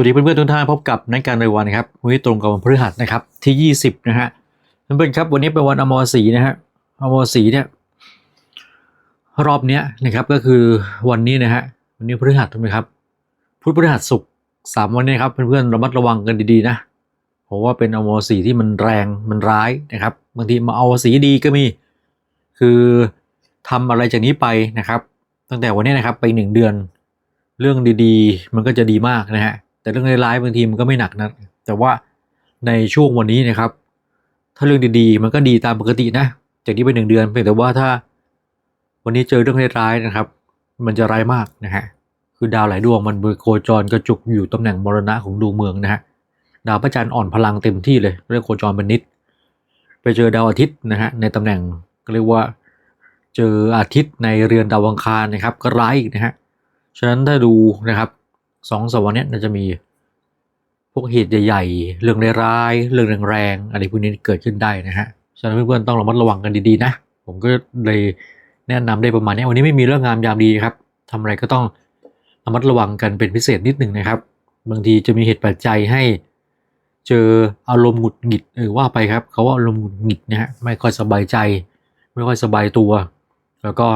สวัสดีเพื่อนๆทุกท่านพบกับนักการรายวันนะครับวันนี้ตรงกับวันพฤหัสนะครับที่ 20 นะฮะเพื่อนๆครับ วันนี้เป็นวันอมสีนะฮะอมสีเนี่ยรอบเนี้ยนะครับก็คือวันนี้นะฮะวันนี้พฤหัสถูกไหมครับพุธพฤหัสศุกร์สามวันนี้ครับเพื่อนๆระมัดระวังกันดีๆนะเพราะว่าเป็นอมสีที่มันแรงมันร้ายนะครับบางทีมาเอาสีดีก็มี คือทำอะไรจากนี้ไปนะครับ ตั้งแต่วันนี้นะครับไปหนึ่งเดือน เรื่องดีๆ มันก็จะดีมากนะฮะ แต่เรื่องร้ายๆบางทีมันก็ไม่หนักนะแต่ว่าในช่วงวันนี้นะครับ ถ้าเรื่องดีๆ มันก็ดีตามปกตินะ จากนี้ไปหนึ่งเดือนเพียงแต่ว่าถ้าวันนี้เจอเรื่องร้ายๆนะครับ มันจะร้ายมากนะฮะคือดาวหลายดวงมันโคจรกระจุกอยู่ตำแหน่งมรณะของดวงเมืองนะฮะดาวพระจันทร์อ่อนพลังเต็มที่เลยเรื่องโคจรเป็นนิด ไปเจอดาวอาทิตย์นะฮะในตำแหน่งก็เรียกว่าเจออาทิตย์ในเรือนดาวอังคารนะครับ ก็ร้ายอีกนะฮะฉะนั้นถ้าดูนะครับ สองสามวันเนี้ยน่าจะมีพวกเหตุใหญ่ๆ เรื่องร้ายๆเรื่องแรงๆอะไรพวกนี้เกิดขึ้นได้นะฮะ ฉะนั้นเพื่อนๆต้องระมัดระวังกันดีๆนะ ผมก็เลยแนะนำได้ประมาณนี้ วันนี้ไม่มีเรื่องงามยามดีครับทำอะไรก็ต้องระมัดระวังกันเป็นพิเศษนิดหนึ่งนะครับ บางทีจะมีเหตุปัจจัยให้เจออารมณ์หงุดหงิดเออว่าไปครับ เขาว่าอารมณ์หงุดหงิดนะฮะ ไม่ค่อยสบายใจ ไม่ค่อยสบายตัว แล้วก็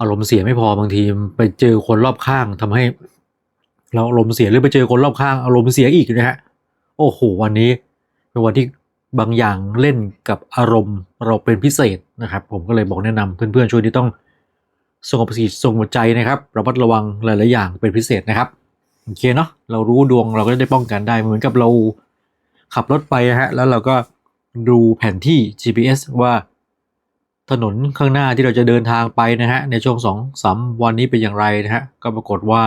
อารมณ์เสียไม่พอ บางทีไปเจอคนรอบข้างทำให้ เราอารมณ์เสียหรือไปเจอคนรอบข้างอารมณ์เสียอีกนะฮะโอ้โหวันนี้เป็นวันที่บางอย่างเล่นกับอารมณ์เราเป็นพิเศษนะครับ ผมก็เลยบอกแนะนำเพื่อนๆช่วยที่ต้องสงบสติสงบใจนะครับระมัดระวังหลายๆอย่างเป็นพิเศษนะครับโอเคเนาะเรารู้ดวงเราก็ได้ป้องกันได้เหมือนกับเราขับรถไปนะฮะแล้วเราก็ดูแผนที่ GPS ว่าถนนข้างหน้าที่เราจะเดินทางไปนะฮะในช่วงสองสามวันนี้เป็นอย่างไรนะฮะก็ปรากฏว่า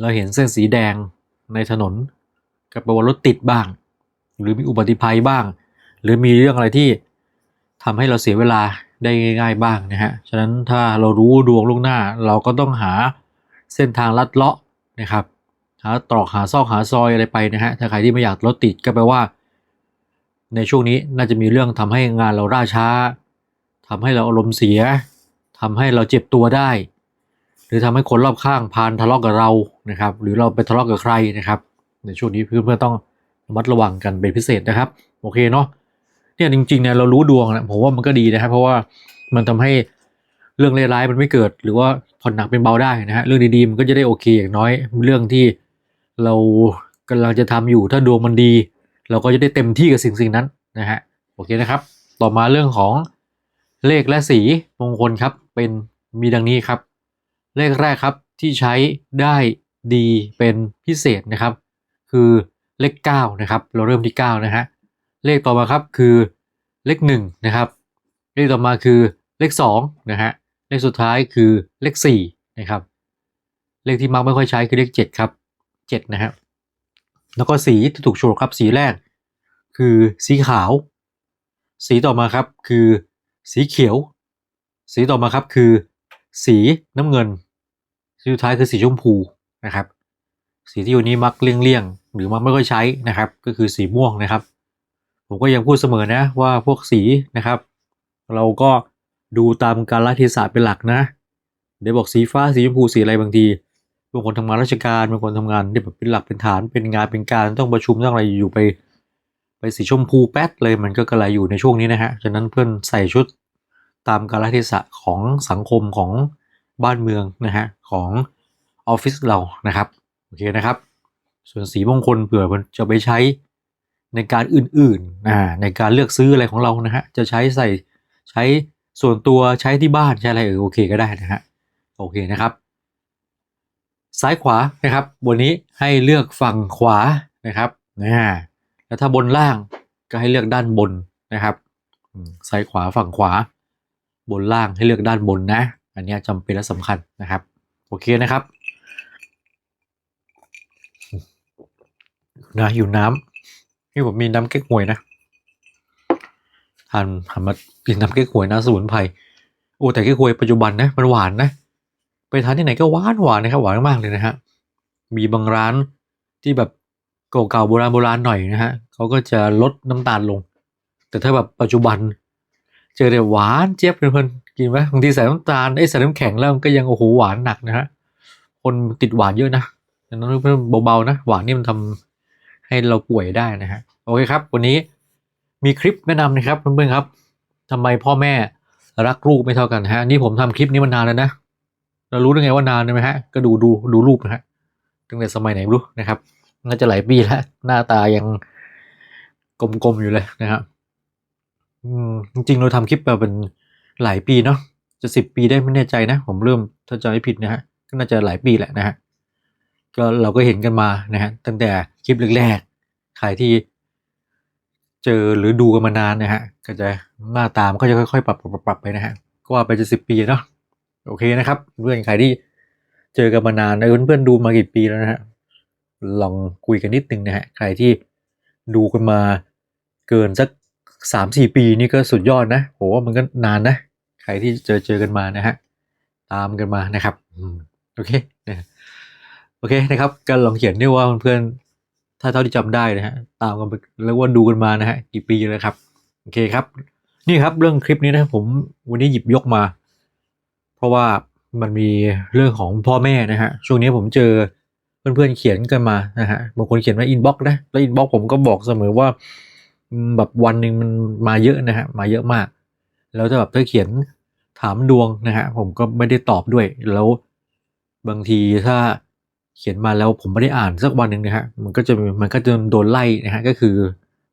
เราเห็นเส้นสีแดงในถนนก็แปลว่ารถติดบ้าง หรือมีอุบัติภัยบ้าง หรือมีเรื่องอะไรที่ทำให้เราเสียเวลาได้ง่าย ๆ บ้างนะฮะ ฉะนั้นถ้าเรารู้ดวงล่วงหน้า เราก็ต้องหาเส้นทางลัดเลาะนะครับหาตรอกหาซอกหาซอยอะไรไปนะฮะ ถ้าใครที่ไม่อยากรถติดก็แปลว่า ในช่วงนี้น่าจะมีเรื่องทำให้งานเราล่าช้าทำให้เราอารมณ์เสียทำให้เราเจ็บตัวได้ รือทำให้คนรอบข้างพานทะเลาะกับเรานะครับ หรือเราไปทะเลาะกับใครนะครับ ในช่วงนี้เพื่อนๆต้องระมัดระวังกันเป็นพิเศษนะครับ โอเคเนาะเนี่ยจริงๆเนี่ยเรารู้ดวงนะผมว่ามันก็ดีนะครับ เพราะว่ามันทำให้เรื่องร้ายๆมันไม่เกิด หรือว่าผ่อนหนักเป็นเบาได้นะฮะเรื่องดีๆมันก็จะได้โอเคอย่างน้อย เรื่องที่เรากำลังจะทำอยู่ถ้าดวงมันดี เราก็จะได้เต็มที่กับสิ่งสิ่งๆนั้นนะฮะโอเคนะครับ ต่อมาเรื่องของเลขและสีมงคลครับเป็นมีดังนี้ครับ เลขแรกครับที่ใช้ได้ดีเป็นพิเศษนะครับ คือเลข9นะครับเราเริ่มที่9นะฮะเลขต่อมาครับคือเลข1นะครับ เลขต่อมาคือเลข2นะฮะเลขสุดท้ายคือเลข4นะครับ เลขที่มักไม่ค่อยใช้คือเลข7ครับ7นะฮะแล้วก็สีที่ถูกโชว์ครับสีแรก คือสีขาว สีต่อมาครับคือสีเขียว สีต่อมาครับคือ สีน้ำเงินสีสุดท้ายคือสีชมพูนะครับ สีที่วันนี้มักเลี่ยงๆหรือมักไม่ค่อยใช้นะครับ ก็คือสีม่วงนะครับ ผมก็ยังพูดเสมอนะว่าพวกสีนะครับ เราก็ดูตามกาลเทศะเป็นหลักนะ เดี๋ยวบอกสีฟ้าสีชมพูสีอะไรบางทีบางคนทำงานราชการบางคนทำงานที่แบบเป็นหลักเป็นฐานเป็นงานเป็นการต้องประชุมต้องอะไรอยู่ไป ไปสีชมพูแป๊ดเลยมันก็กระไรอยู่ในช่วงนี้นะฮะฉะนั้นเพื่อนใส่ชุด ตามกาลเทศะของสังคมของบ้านเมืองนะฮะของออฟฟิศเรานะครับโอเคนะครับ ส่วนสีมงคลเผื่อมันจะไปใช้ในการอื่นๆอ่าในการเลือกซื้ออะไรของเรานะฮะจะใช้ใส่ใช้ส่วนตัวใช้ที่บ้านใช้อะไรเออโอเคก็ได้นะฮะโอเคนะครับ ซ้ายขวานะครับวันนี้ให้เลือกฝั่งขวานะครับนะแล้วถ้าบนล่างก็ให้เลือกด้านบนนะครับซ้ายขวาฝั่งขวา บนล่างให้เลือกด้านบนนะ อันนี้จำเป็นและสำคัญนะครับ โอเคนะครับนะอยู่น้ำนี่ผมมีน้ำเก๊กฮวยนะทานทำมากินน้ำเก๊กฮวยนะสมุนไพรโอ้แต่เก๊กฮวยปัจจุบันนะมันหวานนะไปทานที่ไหนก็หวานหวานนะครับหวานมากเลยนะฮะมีบางร้านที่แบบเก่าๆโบราณโบราณหน่อยนะฮะเขาก็จะลดน้ำตาลลง แต่ถ้าแบบปัจจุบัน เจอแต่หวานเจี๊ยบเพื่อนกินไหมบางทีใส่น้ำตาลไอ้ใส่น้ำแข็งแล้วมันก็ยังโอ้โหหวานหนักนะฮะคนติดหวานเยอะนะดังนั้นเพื่อนเบาๆนะหวานนี่มันทำให้เราป่วยได้นะฮะโอเคครับ วันนี้มีคลิปแนะนำนะครับเพื่อนๆครับทำไมพ่อแม่รักลูกไม่เท่ากันฮะนี่ผมทำคลิปนี้มานานแล้วนะเรารู้ได้ไงว่านานใช่ไหมฮะก็ดูดูดูรูปนะฮะตั้งแต่สมัยไหนรู้นะครับน่าจะหลายปีแล้วหน้าตายังกลมๆอยู่เลยนะครับ อืมจริงๆเราทำคลิปมาเป็นหลายปีเนาะจะสิบปีได้ไม่แน่ใจนะ ผมเริ่มถ้าจำไม่ผิดนะฮะก็น่าจะหลายปีแหละนะฮะก็เราก็เห็นกันมานะฮะตั้งแต่คลิปแรกๆใครที่เจอหรือดูกันมานานนะฮะก็จะหน้าตามก็จะค่อยๆ ปรับปรับปรับไปนะฮะก็ว่าไปจะสิบปีเนาะโอเคนะครับ เพื่อนใครที่เจอกันมานานนะเพื่อนๆดูมากี่ปีแล้วนะฮะลองคุยกันนิดนึงนะฮะใครที่ดูกันมาเกินสัก สามสี่ปีนี่ก็สุดยอดนะโหว่ามันก็นานนะ ใครที่เจอเจอกันมานะฮะตามกันมานะครับโอเคนะโอเคนะครับก็ลองเขียนด้วยว่าเพื่อนๆถ้าเท่าที่จำได้นะฮะตามกันไปแล้วว่าดูกันมานะฮะกี่ปีแล้วครับโอเคครับ นี่ครับเรื่องคลิปนี้นะผมวันนี้หยิบยกมา เพราะว่ามันมีเรื่องของพ่อแม่นะฮะช่วงนี้ผมเจอเพื่อนๆเขียนกันมานะฮะบางคนเขียนว่าอินบ็อกนะแล้วอินบ็อกผมก็บอกเสมอว่า แบบวันหนึ่งมันมาเยอะนะฮะมาเยอะมาก แล้วถ้าแบบถ้าเขียนถามดวงนะฮะผมก็ไม่ได้ตอบด้วย แล้วบางทีถ้าเขียนมาแล้วผมไม่ได้อ่านสักวันหนึ่งนะฮะมันก็จะมันก็จะโดนไล่นะฮะก็คือ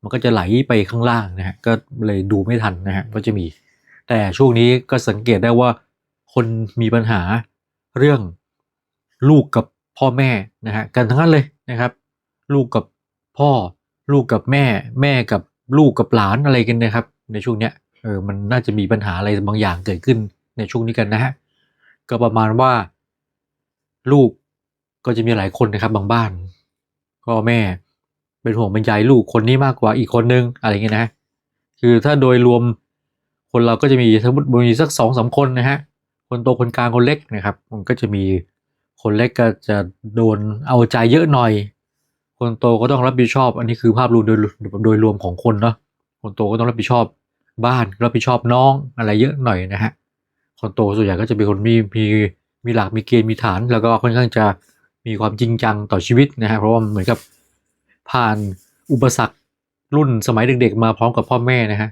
มันก็จะไหลไปข้างล่างนะฮะก็เลยดูไม่ทันนะฮะก็จะมี แต่ช่วงนี้ก็สังเกตได้ว่าคนมีปัญหาเรื่องลูกกับพ่อแม่นะฮะกันทั้งนั้นเลยนะครับ ลูกกับพ่อ ลูกกับแม่แม่กับลูกกับหลานอะไรกันนะครับ ในช่วงเนี้ยเออมันน่าจะมีปัญหาอะไรบางอย่างเกิดขึ้นในช่วงนี้กันนะฮะก็ประมาณว่า ลูกก็จะมีหลายคนนะครับ บางบ้านพ่อแม่เป็นห่วงเป็นใยลูกคนนี้มากกว่าอีกคนนึงอะไรเงี้ยนะคือถ้าโดยรวมคนเราก็จะมีสมมติมีสักสองสามคนนะฮะคนโตคนกลางคนเล็กนะครับ มันก็จะมีคนเล็กก็จะโดนเอาใจเยอะหน่อย คนโตก็ต้องรับผิดชอบ อันนี้คือภาพรวมโดยโดยรวมของคนเนาะคนโตก็ต้องรับผิดชอบบ้านรับผิดชอบน้องอะไรเยอะหน่อยนะฮะคนโตส่วนใหญ่ก็จะเป็นคนมีมีมีหลักมีเกณฑ์มีฐาน แล้วก็ค่อนข้างจะมีความจริงจังต่อชีวิตนะฮะเพราะว่าเหมือนกับผ่านอุปสรรครุ่นสมัยเด็ก ๆ มาพร้อมกับพ่อแม่นะฮะ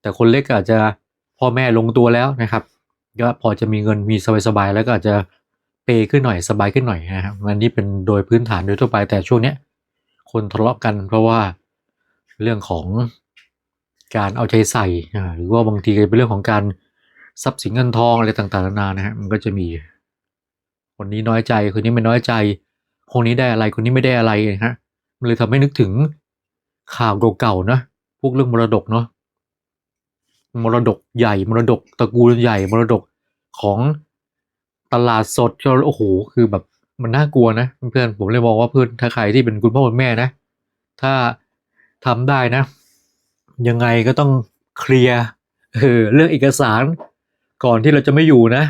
แต่คนเล็กอาจจะพ่อแม่ลงตัวแล้วนะครับก็พอจะมีเงินมีสบายๆแล้วก็อาจจะเปย์ขึ้นหน่อยสบายขึ้นหน่อยนะครับอันนี้เป็นโดยพื้นฐานโดยทั่วไปแต่ช่วงเนี้ย คนทะเลาะกันเพราะว่าเรื่องของการเอาใจใส่ หรือว่าบางทีก็เป็นเรื่องของการทรัพย์สินเงินทองอะไรต่างๆนานานะฮะมันก็จะมีคนนี้น้อยใจคนนี้ไม่น้อยใจ คนนี้ได้อะไรคนนี้ไม่ได้อะไรนะฮะมันเลยทำให้นึกถึงข่าวเก่าๆนะพวกเรื่องมรดกเนาะมรดกใหญ่มรดกตระกูลใหญ่มรดกของตลาดสดก็โอ้โหคือแบบ มันน่ากลัวนะเพื่อนผมเลยมองว่าเพื่อนถ้าใครที่เป็นคุณพ่อคุณแม่นะ ถ้าทำได้นะ ยังไงก็ต้องเคลียร์เออเรื่องเอกสารก่อนที่เราจะไม่อยู่นะ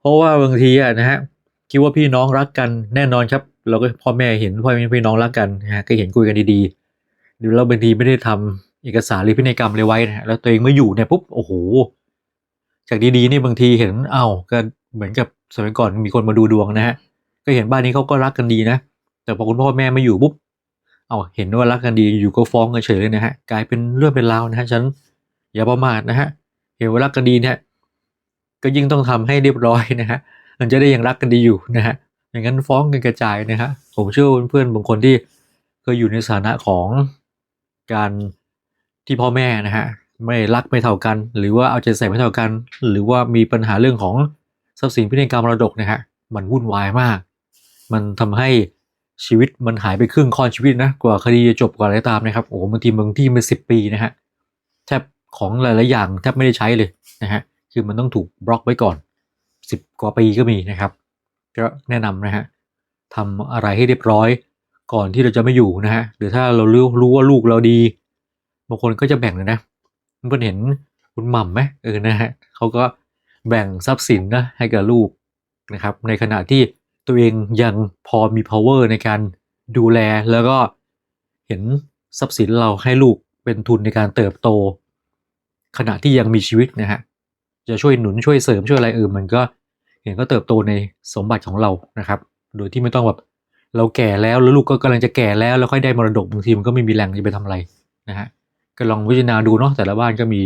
เพราะว่าบางทีอะนะฮะคิดว่าพี่น้องรักกันแน่นอนครับ เราก็พ่อแม่เห็นพ่อแม่พี่น้องรักกันนะฮะก็เห็นคุยกันดีๆหรือเราบางทีไม่ได้ทำเอกสารหรือพินัยกรรมเลยไว้นะแล้วตัวเองไม่อยู่เนี่ยปุ๊บโอ้โหจากดีๆนี่บางทีเห็นเอ้าก็เหมือนกับสมัยก่อนมีคนมาดูดวงนะฮะ ก็เห็นบ้านนี้เขาก็รักกันดีนะ แต่พอคุณพ่อแม่ไม่อยู่ปุ๊บ เอาเห็นว่ารักกันดีอยู่ก็ฟ้องกันเฉยเลยนะฮะ กลายเป็นเรื่องเป็นราวนะฮะฉันอย่าประมาทนะฮะ เห็นว่ารักกันดีเนี่ยก็ยิ่งต้องทำให้เรียบร้อยนะฮะมันจะได้ยังรักกันดีอยู่นะฮะ อย่างนั้นฟ้องกันกระจายนะฮะ ผมเชื่อเพื่อนๆบางคนที่เคยอยู่ในสถานะของการที่พ่อแม่นะฮะไม่รักไม่เท่ากัน หรือว่าเอาใจใส่ไม่เท่ากัน หรือว่ามีปัญหาเรื่องของทรัพย์สินพินัยกรรมมรดกนะฮะมันวุ่นวายมาก มันทำให้ชีวิตมันหายไปครึ่งค่อนชีวิตนะกว่าคดีจะจบกว่าอะไรตามนะครับโอ้โหบางทีบางที่เป็นสิบปีนะฮะแทบของหลายๆอย่างแทบไม่ได้ใช้เลยนะฮะคือมันต้องถูกบล็อกไว้ก่อนสิบกว่าปีก็มีนะครับก็แนะนำนะฮะทำอะไรให้เรียบร้อยก่อนที่เราจะไม่อยู่นะฮะหรือถ้าเรารู้รู้ว่าลูกเราดีบางคนก็จะแบ่งเลยนะเพื่อนเห็นคุณหม่ำไหมเออนะฮะเขาก็แบ่งทรัพย์สินนะให้กับลูกนะครับ ในขณะที่ ตัวเองยังพอมี power ในการดูแลแล้วก็เห็นทรัพย์สินเราให้ลูกเป็นทุนในการเติบโต ขณะที่ยังมีชีวิตนะฮะจะช่วยหนุนช่วยเสริมช่วยอะไรเออมันก็เห็นก็เติบโตในสมบัติของเรานะครับ โดยที่ไม่ต้องแบบเราแก่แล้วแล้วลูกก็กำลังจะแก่แล้วแล้วค่อยได้มรดกบางทีมันก็ไม่มีแรงจะไปทำอะไรนะฮะก็ลองพิจารณาดูเนาะแต่ละบ้านก็มี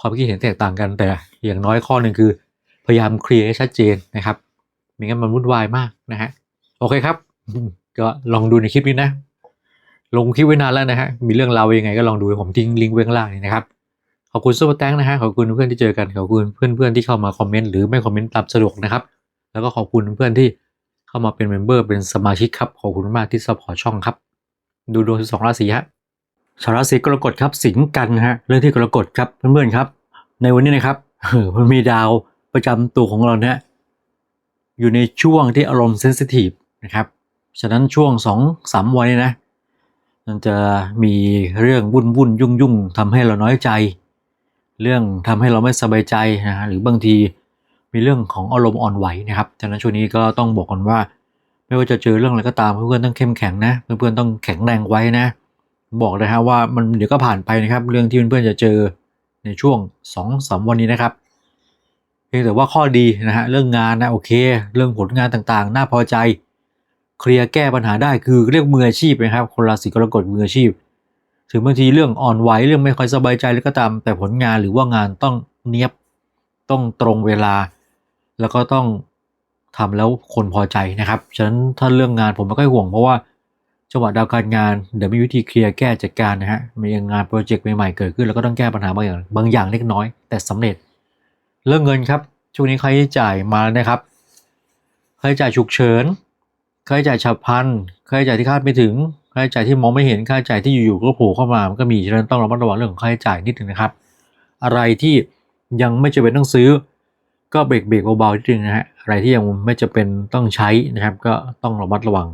ความคิดเห็นแตกต่างกันแต่อย่างน้อยข้อหนึ่งคือ พยายามเคลียร์ให้ชัดเจนนะครับ ไม่งั้นมันวุ่นวายมากนะฮะโอเคครับ ก็ลองดูในคลิปนี้นะ ลงคลิปไว้นานแล้วนะฮะมีเรื่องราวยังไงก็ลองดูผมทิ้งลิงก์ไว้ข้างล่างนี่นะครับขอบคุณซูเปอร์แตงนะฮะขอบคุณเพื่อนที่เจอกันขอบคุณเพื่อนๆที่เข้ามาคอมเมนต์หรือไม่คอมเมนต์ตามสะดวกนะครับ แล้วก็ขอบคุณเพื่อนที่เข้ามาเป็นเมมเบอร์เป็นสมาชิกครับขอบคุณมากที่สปอร์ตช่องครับ ดูดวงสองราศีฮะชาวราศีกรกฎครับสิงกันฮะเรื่องที่กรกฎครับเพื่อนๆครับ ในวันนี้นะครับเออมันมีดาวประจำตัวของเราเนี่ย อยู่ในช่วงที่อารมณ์เซนซิทีฟนะครับ ฉะนั้นช่วงสองสามวันนี้นะ มันจะมีเรื่องวุ่นวุ่นยุ่งยุ่งทำให้เราน้อยใจ เรื่องทำให้เราไม่สบายใจนะฮะหรือบางทีมีเรื่องของอารมณ์อ่อนไหวนะครับ ฉะนั้นช่วงนี้ก็ต้องบอกกันว่า ไม่ว่าจะเจอเรื่องอะไรก็ตามเพื่อนๆต้องเข้มแข็งนะ เพื่อนๆต้องแข็งแรงไว้นะ บอกเลยฮะว่ามันเดี๋ยวก็ผ่านไปนะครับ เรื่องที่เพื่อนๆจะเจอในช่วงสองสามวันนี้นะครับ เพียงแต่ว่าข้อดีนะฮะเรื่องงานนะโอเค เรื่องผลงานต่างๆ น่าพอใจ เคลียร์แก้ปัญหาได้คือเรียกมืออาชีพนะครับ คนราศีกรกฎมืออาชีพ ถึงบางทีเรื่องอ่อนไหวเรื่องไม่ค่อยสบายใจแล้วก็ตาม แต่ผลงานหรือว่างานต้องเนียบต้องตรงเวลา แล้วก็ต้องทำแล้วคนพอใจนะครับฉะนั้นถ้าเรื่องงานผมไม่ค่อยห่วงเพราะว่าจังหวะดาวการงานเดี๋ยวมีวิธีเคลียร์แก้จัดการนะฮะมีงานโปรเจกต์ใหม่ๆเกิดขึ้นแล้วก็ต้องแก้ปัญหาบางอย่างบางอย่างเล็กน้อย แต่สำเร็จ เรื่องเงินครับ ช่วงนี้ค่าใช้จ่ายมาแล้วนะครับค่าใช้จ่ายฉุกเฉินค่าใช้จ่ายฉับพลันค่าใช้จ่ายที่คาดไม่ถึงค่าใช้จ่ายที่มองไม่เห็นค่าใช้จ่ายที่อยู่ๆก็โผล่เข้ามามันก็มีฉะนั้นต้องระมัดระวังเรื่องของค่าใช้จ่ายนิดนึงนะครับ อะไรที่ยังไม่จำเป็นต้องซื้อ ก็เบรกเบรกเบาๆนิดนึงนะฮะอะไรที่ยังไม่จำเป็นต้องใช้นะครับ ก็ต้องระมัดระวัง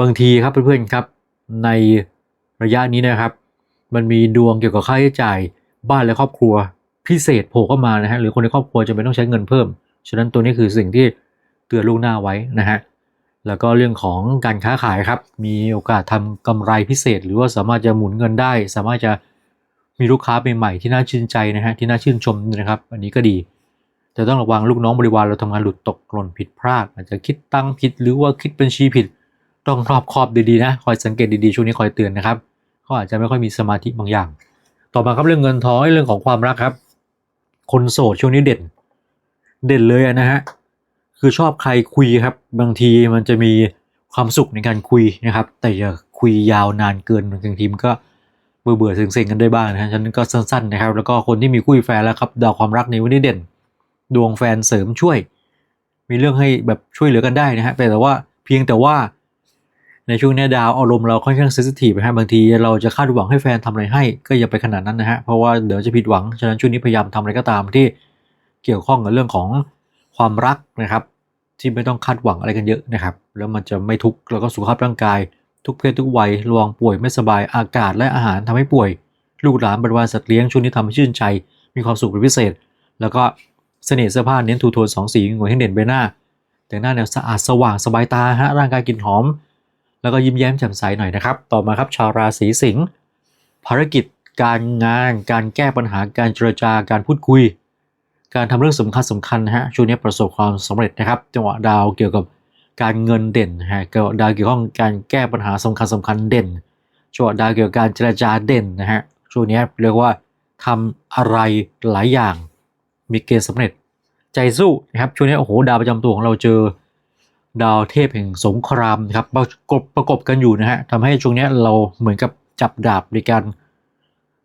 บางทีครับเพื่อนๆครับ ในระยะนี้นะครับ มันมีดวงเกี่ยวกับค่าใช้จ่ายบ้านและครอบครัว พิเศษโผล่เข้ามานะฮะหรือคนในครอบครัวจะเป็นต้องใช้เงินเพิ่ม ฉะนั้นตัวนี้คือสิ่งที่เตือนล่วงหน้าไว้นะฮะแล้วก็เรื่องของการค้าขายครับ มีโอกาสทำกำไรพิเศษ หรือว่าสามารถจะหมุนเงินได้ สามารถจะมีลูกค้าใหม่ๆที่น่าชื่นใจนะฮะที่น่าชื่นชมนะครับ อันนี้ก็ดี แต่ต้องระวังลูกน้องบริวารเราทำงานหลุดตกหล่นผิดพลาด อาจจะคิดตั้งผิด หรือว่าคิดบัญชีผิด ต้องรอบคอบดีๆนะคอยสังเกตดีๆช่วงนี้คอยเตือนนะครับเขาอาจจะไม่ค่อยมีสมาธิบางอย่าง ต่อมาครับเรื่องเงินทองเรื่องของความรักครับ คนโสดช่วงนี้เด่น เด่นเลยนะฮะคือชอบใครคุยครับ บางทีมันจะมีความสุขในการคุยนะครับ แต่อย่าคุยยาวนานเกินบางทีมันก็เบื่อเบื่อๆเซ็งๆกันได้บ้างนะฮะฉะนั้นก็สั้นๆนะครับ แล้วก็คนที่มีคู่แฟนแล้วครับดาวความรักในวันนี้เด่น ดวงแฟนเสริมช่วย มีเรื่องให้แบบช่วยเหลือกันได้นะฮะแต่ว่าเพียงแต่ว่า ในช่วงนี้ดาวอารมณ์เราค่อนข้างเซนซิทีฟนะฮะบางทีเราจะคาดหวังให้แฟนทำอะไรให้ก็อย่าไปขนาดนั้นนะฮะเพราะว่าเดี๋ยวจะผิดหวังฉะนั้นช่วงนี้พยายามทำอะไรก็ตามที่เกี่ยวข้องกับเรื่องของความรักนะครับ ที่ไม่ต้องคาดหวังอะไรกันเยอะนะครับ แล้วมันจะไม่ทุกข์แล้วก็สุขภาพร่างกาย ทุกเพศทุกวัยระวังป่วยไม่สบายอากาศและอาหารทำให้ป่วย ลูกหลานบริวารสัตว์เลี้ยงช่วงนี้ทำให้ชื่นใจ มีความสุขเป็นพิเศษ แล้วก็เสน่ห์เสื้อผ้าเน้นทูโทนสองสีงวยให้เด่นใบหน้า แต่งหน้าแนวสะอาดสว่างสบายตาฮะร่างกายกลิ่นหอม แล้วก็ยิ้มแย้มแจ่มใสหน่อยนะครับ ต่อมาครับชาวราศีสิงห์ภารกิจ การงาน การแก้ปัญหาการเจรจาการพูดคุย การทำเรื่องสำคัญสำคัญนะฮะช่วงนี้ประสบความสำเร็จนะครับ จังหวะดาวเกี่ยวกับการเงินเด่นนะฮะเกี่ยวดาวเกี่ยวข้องการแก้ปัญหาสำคัญสำคัญเด่นจังหวะดาวเกี่ยวกับการเจรจาเด่นนะฮะช่วงนี้เรียกว่าทำอะไรหลายอย่างมีเกณฑ์สำเร็จ ใจสู้นะครับช่วงนี้โอ้โหดาวประจำตัวของเราเจอ ดาวเทพแห่งสงครามนะครับประกบประกบกันอยู่นะฮะทำให้ช่วงนี้เราเหมือนกับจับดาบในการ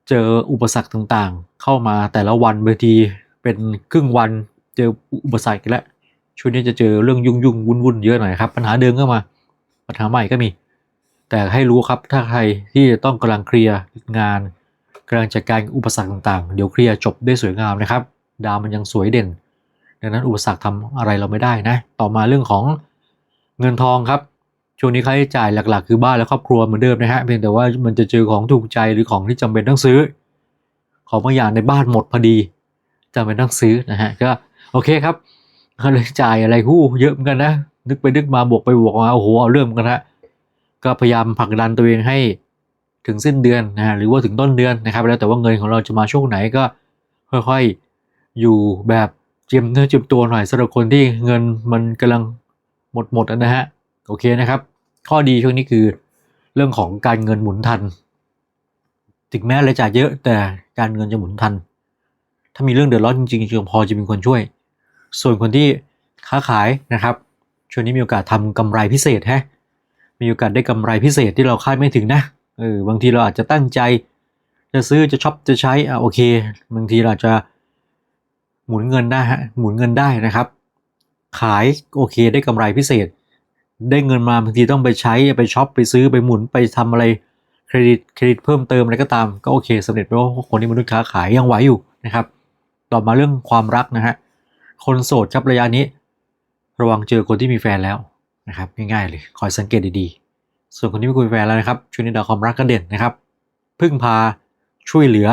เจออุปสรรคต่างๆ เข้ามาแต่ละวันบางทีเป็นครึ่งวันเจออุปสรรคแล้วช่วงนี้จะเจอเรื่องยุ่งยุ่งวุ่นวุ่นๆเยอะหน่อยครับ ปัญหาเดิมก็มา ปัญหาใหม่ก็มี แต่ให้รู้ครับถ้าใครที่ต้องกำลังเคลียร์งานกำลังจัดการอุปสรรคต่างๆ เดี๋ยวเคลียร์จบได้สวยงามนะครับ ดาวมันยังสวยเด่น ดังนั้นอุปสรรคทำอะไรเราไม่ได้นะ ต่อมาเรื่องของ เงินทองครับช่วงนี้ค่าใช้จ่ายหลัก ๆ คือบ้านและครอบครัวเหมือนเดิมนะฮะเพียงแต่ว่ามันจะเจอของถูกใจหรือของที่จำเป็นต้องซื้อ ของบางอย่างในบ้านหมดพอดีจำเป็นต้องซื้อนะฮะก็โอเคครับก็เลยจ่ายอะไรคู่เยอะเหมือนกันนะนึกไปนึกมาบวกไปบวกมาโอ้โหเอาเรื่องเหมือนกันฮะก็พยายามผลักดันตัวเองให้ถึงสิ้นเดือนนะฮะหรือว่าถึงต้นเดือนนะครับ แล้วแต่ว่าเงินของเราจะมาช่วงไหนก็ค่อยๆอยู่แบบเจียมเนื้อเจียมตัวหน่อยสำหรับคนที่เงินมันกำลัง หมดหมดนะฮะโอเคนะครับ ข้อดีช่วงนี้คือเรื่องของการเงินหมุนทัน ถึงแม้รายจ่ายเยอะแต่การเงินจะหมุนทัน ถ้ามีเรื่องเดือดร้อนจริงๆจริงพอจะมีคนช่วย ส่วนคนที่ค้าขายนะครับช่วงนี้มีโอกาสทำกำไรพิเศษฮะมีโอกาสได้กำไรพิเศษที่เราคาดไม่ถึงนะเออบางทีเราอาจจะตั้งใจ จะซื้อจะช็อปจะใช้อะโอเค บางทีเราจะหมุนเงินได้ฮะหมุนเงินได้นะครับ ขายโอเคได้กำไรพิเศษ ได้เงินมาบางทีต้องไปใช้ไปช็อปไปซื้อไปหมุนไปทำอะไรเครดิตเครดิตเพิ่มเติมอะไรก็ตามก็โอเคสำเร็จเพราะว่าคนที่มนุษย์ค้าขายยังไหวอยู่นะครับ ต่อมาเรื่องความรักนะฮะคนโสดครับระยะนี้ ระวังเจอคนที่มีแฟนแล้วนะครับง่ายๆเลยคอยสังเกตดีๆส่วนคนที่ไม่คุยแฟนแล้วนะครับช่วงนี้ดาวความรักก็เด่นนะครับ พึ่งพาช่วยเหลือ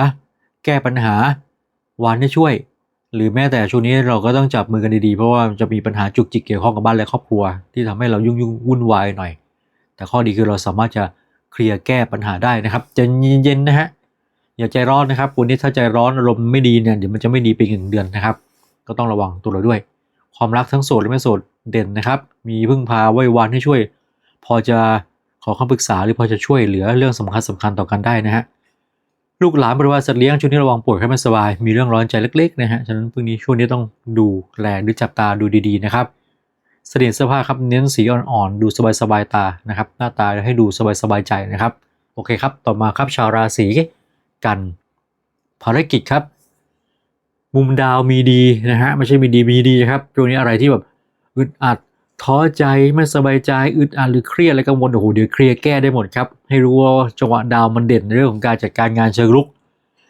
แก้ปัญหาวานให้ช่วย หรือแม้แต่ช่วงนี้เราก็ต้องจับมือกันดีๆ เพราะว่าจะมีปัญหาจุกจิกเกี่ยวข้องกับบ้านและครอบครัว ที่ทำให้เรายุ่งยุ่งวุ่นวายหน่อย แต่ข้อดีคือเราสามารถจะเคลียร์แก้ปัญหาได้นะครับใจะเย็นๆนะฮะอย่าใจร้อนนะครับวันนี้ถ้าใจร้อนอารมณ์ไม่ดีเนี่ยเดี๋ยวมันจะไม่ดีไปหนึ่งเดือนนะครับ ก็ต้องระวังตัวเราด้วย ความรักทั้งโสดและไม่โสดเด่นนะครับ มีพึ่งพาไว้วานให้ช่วย พอจะขอคำปรึกษาหรือพอจะช่วยเหลือเรื่องสำคัญสำคัญต่อกันได้นะฮะ ลูกหลานบริวารสัตว์เลี้ยงช่วงนี้ระวังป่วยไข้ไม่สบาย มีเรื่องร้อนใจเล็กๆนะฮะฉะนั้นพวกนี้ช่วงนี้ต้องดูแลหรือจับตาดูดีๆนะครับเสด็จเสื้อผ้าครับเน้นสีอ่อนๆดูสบายๆตานะครับ หน้าตาให้ดูสบายๆใจนะครับ โอเคครับ ต่อมาครับชาวราศีกันภารกิจครับ มุมดาวมีดีนะฮะไม่ใช่มีดีมีดีครับช่วงนี้อะไรที่แบบอึดอัด ท้อใจไม่สบายใจอึดอัดหรือเครียดอะไรกังวลโอ้โหเดี๋ยวเคลียร์แก้ได้หมดครับ ให้รู้ว่าจังหวะดาวมันเด่นในเรื่องของการจัดการงานเชิงรุก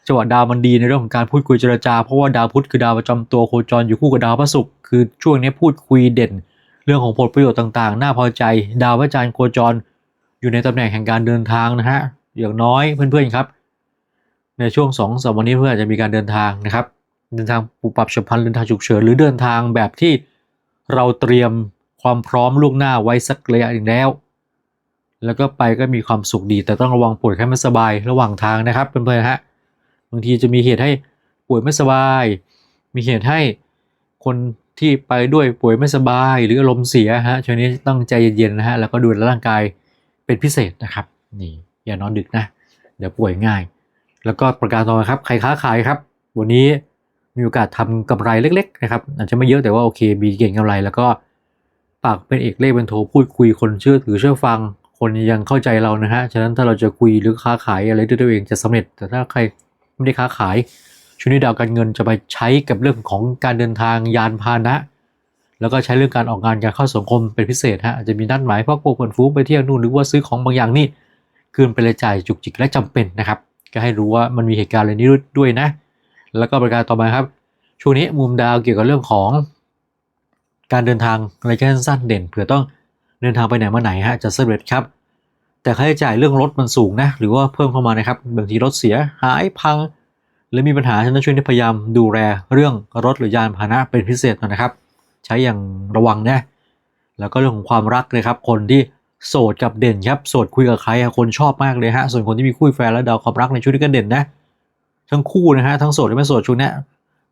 จังหวะดาวมันดีในเรื่องของการพูดคุยเจรจา เพราะว่าดาวพุธคือดาวประจำตัวโคจรอยู่คู่กับดาวพระศุกร์คือช่วงนี้พูดคุยเด่น เรื่องของผลประโยชน์ต่างๆ น่าพอใจ ดาวพระจันทร์โคจร อยู่ในตำแหน่งแห่งการเดินทางนะฮะอย่างน้อยเพื่อนๆครับ ในช่วงสองสามวันนี้เพื่อนอาจจะมีการเดินทางนะครับ เดินทางปุบปับฉับพลันเดินทางฉุกเฉินหรือเดินทางแบบที่เราเตรียม ความพร้อมล่วงหน้าไว้สักระยะหนึ่งแล้ว แล้วก็ไปก็มีความสุขดี แต่ต้องระวังป่วยแค่ไม่สบายระหว่างทางนะครับเพื่อนๆฮะบางทีจะมีเหตุให้ป่วยไม่สบาย มีเหตุให้คนที่ไปด้วยป่วยไม่สบายหรืออารมณ์เสียฮะช่วงนี้ต้องใจเย็นๆนะฮะแล้วก็ดูแลร่างกายเป็นพิเศษนะครับนี่อย่านอนดึกนะเดี๋ยวป่วยง่าย แล้วก็ประการต่อมาครับใครค้าขายครับ วันนี้มีโอกาสทำกำไรเล็ก ๆ นะครับ อาจจะไม่เยอะแต่ว่าโอเคมีเก่งกำไรแล้วก็ ปากเป็นเอกเลขเป็นโทพูดคุยคนเชื่อถือเชื่อฟัง คนยังเข้าใจเรานะฮะ ฉะนั้นถ้าเราจะคุยหรือค้าขายอะไรด้วยตัวเองจะสำเร็จ แต่ถ้าใครไม่ได้ค้าขายช่วงนี้ดาวการเงินจะไปใช้กับเรื่องของการเดินทางยานพาหนะ แล้วก็ใช้เรื่องการออกงานการเข้าสังคมเป็นพิเศษฮะอาจจะมีนัดหมายพวกพวกเพื่อนฟูงไปเที่ยวนู่นหรือว่าซื้อของบางอย่างนี่เกินไปรายจ่ายจุกจิกและจำเป็นนะครับ ก็ให้รู้ว่ามันมีเหตุการณ์อะไรนี้ด้วยนะ แล้วก็ประการต่อมาครับ ช่วงนี้มุมดาวเกี่ยวกับเรื่องของ การเดินทางระยะสั้นเด่นเผื่อต้องเดินทางไปไหนมาไหนฮะจะสำเร็จครับ แต่ค่าใช้จ่ายเรื่องรถมันสูงนะ หรือว่าเพิ่มเข้ามานะครับบางทีรถเสียหายพัง หรือมีปัญหาฉะนั้นช่วงนี้พยายามดูแลเรื่องรถหรือยานพาหนะเป็นพิเศษนะครับ ใช้อย่างระวังนะแล้วก็เรื่องของความรักเลยครับ คนที่โสดกับเด่นครับโสดคุยกับใครคนชอบมากเลยฮะส่วนคนที่มีคู่แฟนแล้วดาวความรักในช่วงนี้ก็เด่นนะทั้งคู่นะฮะทั้งโสดและไม่โสดช่วงนี้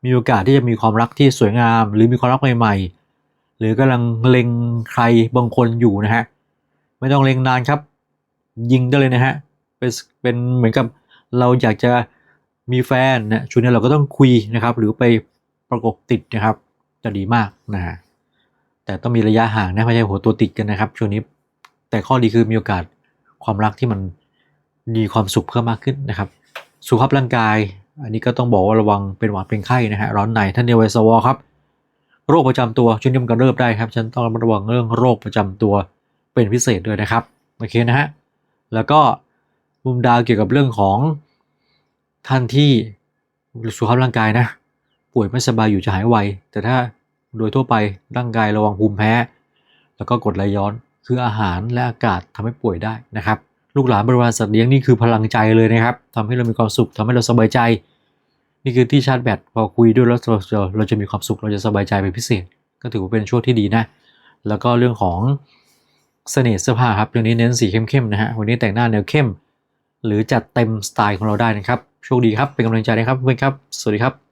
มีโอกาสที่จะมีความรักที่สวยงาม หรือมีความรักใหม่ๆ หรือกำลังเล็งใครบางคนอยู่นะฮะไม่ต้องเล็งนานครับ ยิงได้เลยนะฮะเป็นเป็นเหมือนกับเราอยากจะมีแฟนนะช่วงนี้เราก็ต้องคุยนะครับ หรือไปประกบติดนะครับ จะดีมากนะฮะแต่ต้องมีระยะห่างนะไม่ใช่หัวตัวติดกันนะครับ ช่วงนี้แต่ข้อดีคือมีโอกาสความรักที่มันมีความสุขเพิ่มมากขึ้นนะครับ สุขภาพร่างกาย อันนี้ก็ต้องบอกว่าระวังเป็นหวัดเป็นไข้นะฮะร้อนในท่านเนวสวครับ โรคประจำตัวช่วงนี้มันกำเริบได้ครับฉันต้องระวังเรื่องโรคประจำตัวเป็นพิเศษด้วยนะครับโอเคนะฮะแล้วก็มุมดาวเกี่ยวกับเรื่องของท่านที่สุขภาพร่างกายนะ ป่วยไม่สบายอยู่จะหายไว แต่ถ้าโดยทั่วไปร่างกายระวังภูมิแพ้ แล้วก็กดไหลย้อนคืออาหารและอากาศทำให้ป่วยได้นะครับ ลูกหลานบริวารสัตว์เลี้ยงนี่คือพลังใจเลยนะครับทำให้เรามีความสุขทำให้เราสบายใจ นี่คือที่ชาร์จแบตพอคุยด้วยแล้วเราจะเราจะมีความสุขเราจะสบายใจเป็นพิเศษ ก็ถือว่าเป็นช่วงที่ดีนะ แล้วก็เรื่องของเสน่ห์เสื้อผ้าครับเรื่องนี้เน้นสีเข้มๆนะฮะวันนี้แต่งหน้าแนวเข้ม หรือจัดเต็มสไตล์ของเราได้นะครับโชคดีครับเป็นกำลังใจนะครับเพื่อนครับ สวัสดีครับ